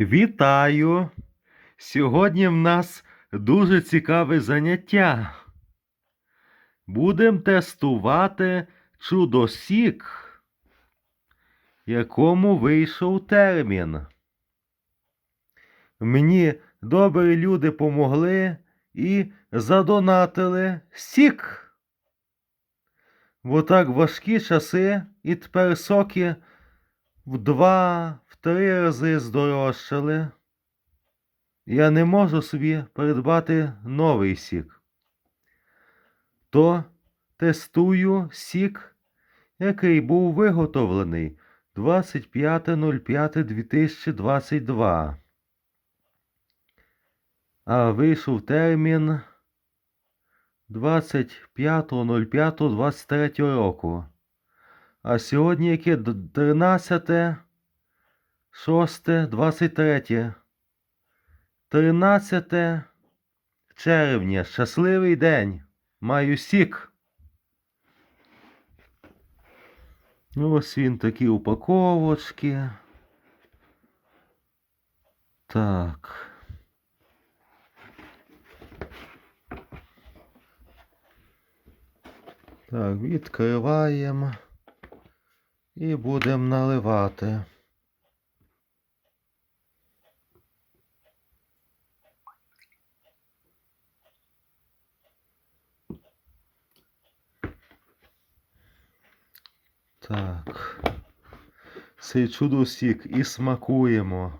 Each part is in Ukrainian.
Вітаю! Сьогодні в нас дуже цікаве заняття. Будемо тестувати чудосік, якому вийшов термін. Мені добрі люди помогли і задонатили сік. Бо так важкі часи, і тепер соки в два, три рази здорожчали. Я не можу собі придбати новий сік. То тестую сік, який був виготовлений 25.05.2022. А вийшов термін 25.05.23 року. А сьогодні яке 13, 6, 23. 13 червня. Щасливий день. Маю сік. Ну, ось він такі упаковочки. Так. Так, відкриваємо і будемо наливати. Так. Цей чудо-сік і смакуємо.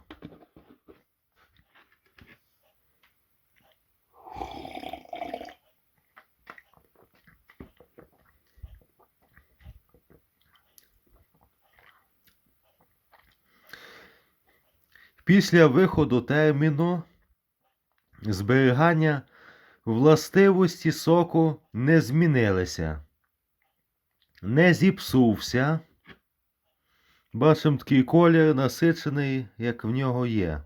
Після виходу терміну зберігання властивості соку не змінилися. Не зіпсувся. Бачимо такий колір насичений, як в нього є.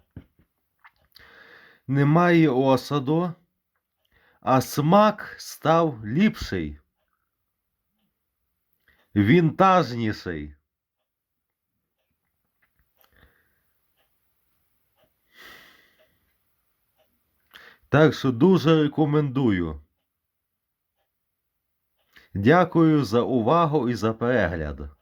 Немає осаду, а смак став ліпший, вінтажніший. Так що дуже рекомендую. Дякую за увагу і за перегляд.